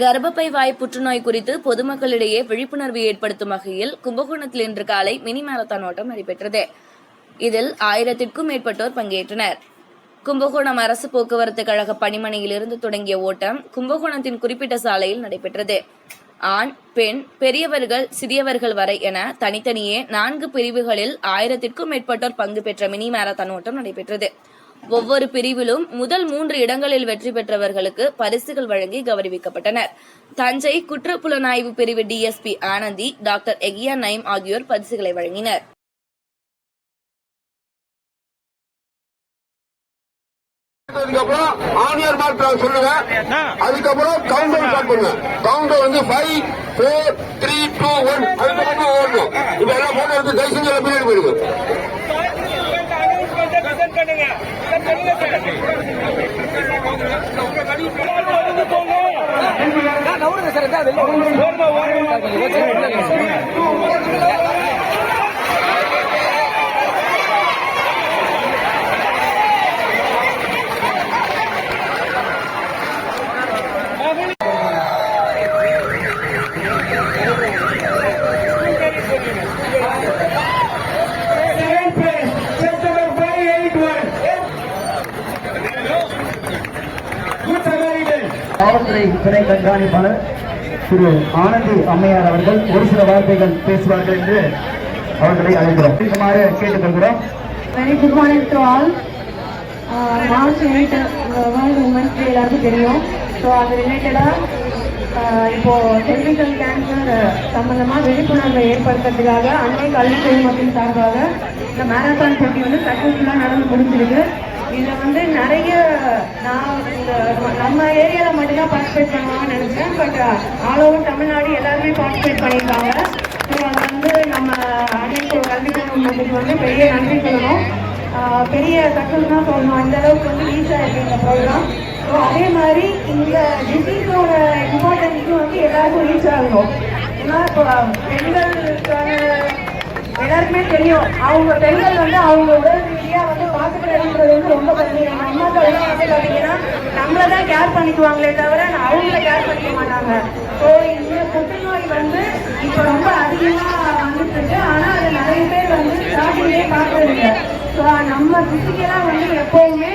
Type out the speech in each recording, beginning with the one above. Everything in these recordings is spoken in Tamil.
கர்ப்பப்பை வாய் புற்றுநோய் குறித்து பொதுமக்களிடையே விழிப்புணர்வு ஏற்படுத்தும் வகையில் கும்பகோணத்தில் இன்று காலை மினி மாரத்தான் ஓட்டம் நடைபெற்றது. இதில் ஆயிரத்திற்கும் மேற்பட்டோர் பங்கேற்றனர். கும்பகோணம் அரசு போக்குவரத்து கழக பணிமனையிலிருந்து தொடங்கிய ஓட்டம் கும்பகோணத்தின் குறிப்பிட்ட சாலையில் நடைபெற்றது. ஆண் பெண் பெரியவர்கள் சிறியவர்கள் வரை என தனித்தனியே நான்கு பிரிவுகளில் ஆயிரத்திற்கும் மேற்பட்டோர் பங்கு பெற்ற மினி மாரத்தான் ஓட்டம் நடைபெற்றது. ஒவ்வொரு பிரிவிலும் முதல் மூன்று இடங்களில் வெற்றி பெற்றவர்களுக்கு பரிசுகள் வழங்கி கௌரவிக்கப்பட்டனர். தஞ்சை குற்றப்புலனாய்வு பிரிவு டிஎஸ்பி ஆனந்தி டாக்டர் எகியா நைம் ஆகியோர் பரிசுகளை வழங்கினர். அதுக்கப்புறம் ஆனியர் மார்க் நான் சொல்லுவேன் அதுக்கப்புறம் கவுண்டர் ஸ்டார்ட் பண்ணுவேன் கவுண்டர் வந்து five four three two one அதுக்கப்புறம் ஓடணும். இப்ப எல்லாம் போட்டோ எடுத்து தயவு செஞ்சு எல்லாம் பின்னாடி போயிருக்கு Second காவல்துறை துணை கண்காணிப்பாளர் திரு ஆனந்தி அம்மையார் அவர்கள் ஒரு சில வார்த்தைகள் பேசுவார்கள் என்று அவர்களை அழைக்கிறோம். இருக்குமாறு கேட்டுக்கொள்கிறோம். Very good morning to all March eight world women's day எல்லாருக்கும் தெரியும். ஸோ அது ரிலேட்டடாக இப்போ டெக்னிக்கல் கேன்சர் சம்மந்தமாக விழிப்புணர்வை ஏற்படுத்துறதுக்காக அன்னை கல்வித்துறை மக்கள் சார்பாக இந்த மேரத்தான் போட்டி வந்து சக்ஸஸ்ஃபுல்லாக நடந்து முடிஞ்சிருக்கு. இதில் வந்து நிறைய நான் இந்த நம்ம ஏரியாவில் மட்டும்தான் பார்ட்டிசிபேட் பண்ணுவாங்கன்னு நினச்சேன். But all uh, over Tamil Nadu எல்லாருமே பார்ட்டிசிபேட் பண்ணியிருக்காங்க. ஸோ அது வந்து நம்ம அனைத்து கல்வி குழுமத்துக்கு வந்து பெரிய நன்றி சொல்லணும். பெரிய சக்ஸஸ் தான் சொல்லணும். அந்த அளவுக்கு வந்து ரீச் இருக்குது இந்த ப்ரோக்ராம் ஸோ அதே மாதிரி இந்த டிசீஸோட இம்பார்ட்டன்ஸும் வந்து எல்லாருக்கும் ரீச் ஆகணும். ஏன்னா இப்போ பெண்களுக்கான எல்லாருக்குமே தெரியும். அவங்க பெண்கள் வந்து அவங்க உடல் ரீதியா வந்து பாத்துக்கிறதுன்றது வந்து ரொம்ப கம்மி. நம்ம அம்மாக்கள் எல்லாம் வந்து பாத்தீங்கன்னா நம்மளை தான் கேர் பண்ணிக்குவாங்களே தவிர அவங்கள கேர் பண்ணிக்க மாட்டாங்க. ஸோ இந்த புற்றுநோய் வந்து இப்போ ரொம்ப அதிகமா வந்துட்டு இருக்கு ஆனா அது நிறைய பேர் வந்து ஸ்டார்டிங்லேயே பார்க்கறது ஸோ நம்ம பிசிக்கலா வந்து எப்பவுமே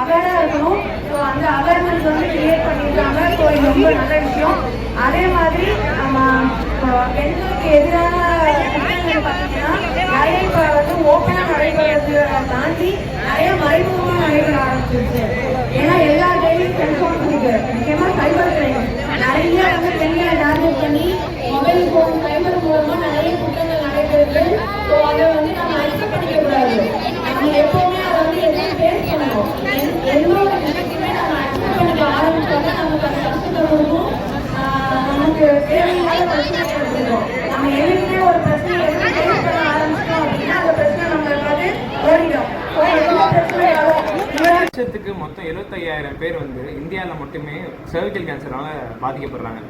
அவேரா இருக்கணும். ஸோ அந்த அவேர்னஸ் வந்து கிரியேட் பண்ணியிருக்காங்க ஸோ இது ரொம்ப நல்ல விஷயம். அதே மாதிரி நம்ம பெண்களுக்கு எதிரான பார்த்தீங்கன்னா நிறைய இப்போ வந்து ஓப்பனாக நடைபெறது தாண்டி நிறைய மறைமுகமாக நடைபெற ஆரம்பிச்சிருச்சு ஏன்னா எல்லா கையிலும் செல்ஃபோன் இருக்கு முக்கியமாக சைபர் கிரைம் நிறைய வந்து பெண்களை டார்கெட் பண்ணி மொபைல் ஃபோன் சைபர் மூலமாக நிறைய குற்றங்கள் நடைபெறுது ஸோ அதை வந்து நம்ம அக்செப்ட் பண்ணிக்க கூடாது நம்ம எப்பவுமே அதை வந்து எதுவும் ஃபேஸ் பண்ணணும் எல்- எல்லோர விஷயத்தையுமே நம்ம அக்செப்ட் பண்ணிக்க ஆரம்பிச்சோம்னா நமக்கு அந்த கஷ்டத்தை கொடுக்கும் ஆஹ் நமக்கு தேவையில்லாத பிரச்சனை ஏற்படுத்தும் நம்ம எதுக்குமே ஒரு பிரச்சனை எதுவும் ஃபேஸ் பண்ண ஆரம்பிச்சிட்டோம் அப்படின்னா அந்த பிரச்சனை நம்மளுக்கு வந்து ஓடிடும் ஸோ எந்த பிரச்சனையாலும் இவரை வருஷத்துக்கு மொத்தம் 75000 பேர் வந்து இந்தியாவில் மட்டுமே சர்விக்கல் கேன்சரால் பாதிக்கப்படுறாங்க.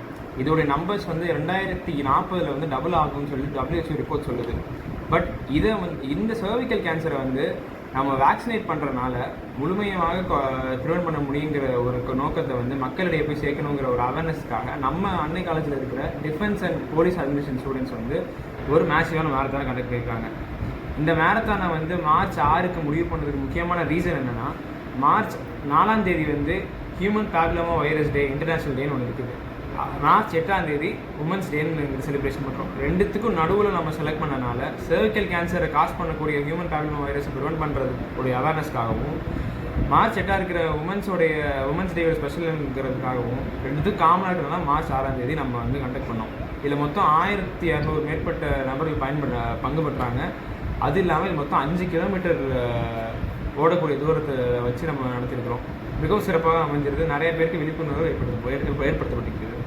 இதோடைய நம்பர்ஸ் வந்து ரெண்டாயிரத்தி நாற்பதில் வந்து டபுள் ஆகும்னு சொல்லி டபிள்யூஹெச்ஓ ரிப்போர்ட் சொல்லுது. பட் இதை வந்து இந்த சர்விக்கல் கேன்சரை வந்து நம்ம வேக்சினேட் பண்ணுறனால முழுமையாக ப்ரிவென்ட் பண்ண முடியுங்கிற ஒரு நோக்கத்தை வந்து மக்களிடையே போய் சேர்க்கணுங்கிற ஒரு அவேர்னஸ்க்காக நம்ம அன்னை காலேஜில் இருக்கிற defence and police admission students வந்து ஒரு மேசிவான மேரத்தான் கண்டக்ட் பண்ணியிருக்காங்க. இந்த மேரத்தானை வந்து மார்ச் ஆறுக்கு முடிவு பண்ணதுக்கு முக்கியமான ரீசன் என்னென்னா மார்ச் நாலாம் தேதி வந்து human papilloma virus day international டேன்னு ஒன்று இருக்குது. மார்ச் எட்டாம் தேதி உமன்ஸ் டேன்னு செலிப்ரேஷன் பண்ணுறோம் ரெண்டுத்துக்கும் நடுவில் நம்ம செலக்ட் பண்ணனால cervical கேன்சரை காஸ் பண்ணக்கூடிய ஹியூமன் பேப்லமோ வைரஸை ப்ரிவெண்ட் பண்ணுறதுக்குடைய அவேர்னஸ்க்காகவும் மார்ச் எட்டாக இருக்கிற உமன்ஸோடைய உமன்ஸ் டே ஸ்பெஷலுங்கிறதுக்காகவும் ரெண்டுத்துக்கும் காமனாக இருக்கிறதா மார்ச் ஆறாம் தேதி நம்ம வந்து கண்டக்ட் பண்ணோம். இதில் மொத்தம் ஆயிரத்தி இரநூறு மேற்பட்ட நபர்கள் பயன்படுற பங்கு பெற்றாங்க. அது இல்லாமல் மொத்தம் அஞ்சு கிலோமீட்டர் ஓடக்கூடிய தூரத்தை வச்சு நம்ம நடத்திருக்கிறோம் மிகவும் சிறப்பாக அமைஞ்சிருது. நிறைய பேருக்கு விழிப்புணர்வு ஏற்படுத்த ஏற்படுத்தப்பட்டிருக்கிறது.